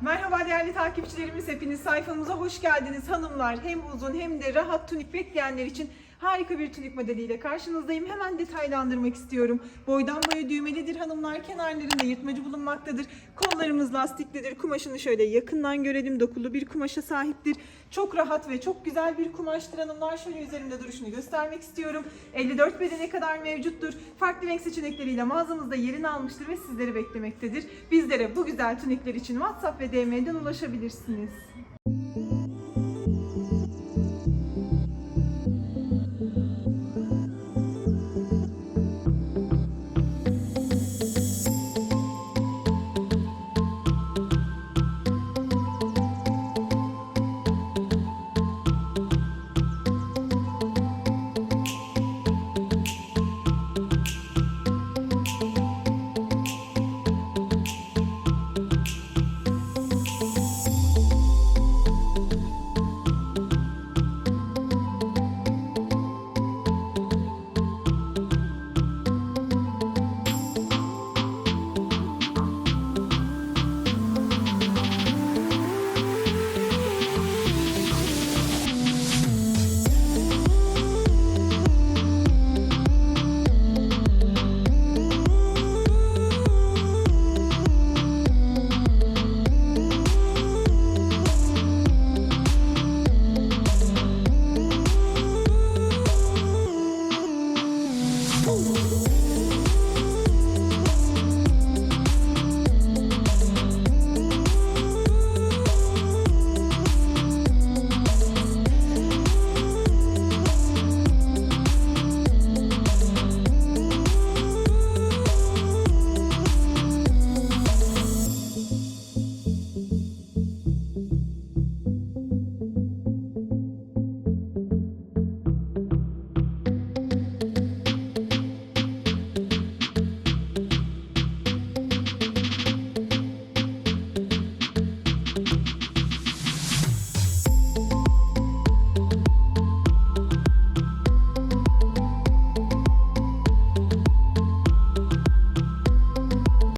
Merhaba değerli takipçilerimiz hepiniz sayfamıza hoş geldiniz hanımlar. Hem uzun hem de rahat tunik bekleyenler için harika bir tunik modeliyle karşınızdayım. Hemen detaylandırmak istiyorum. Boydan boya düğmelidir hanımlar. Kenarlarında yırtmacı bulunmaktadır. Kollarımız lastiklidir. Kumaşını şöyle yakından görelim. Dokulu bir kumaşa sahiptir. Çok rahat ve çok güzel bir kumaştır hanımlar. Şöyle üzerinde duruşunu göstermek istiyorum. 54 bedene kadar mevcuttur. Farklı renk seçenekleriyle mağazamızda yerini almıştır ve sizleri beklemektedir. Bizlere bu güzel tunikler için WhatsApp ve DM'den ulaşabilirsiniz.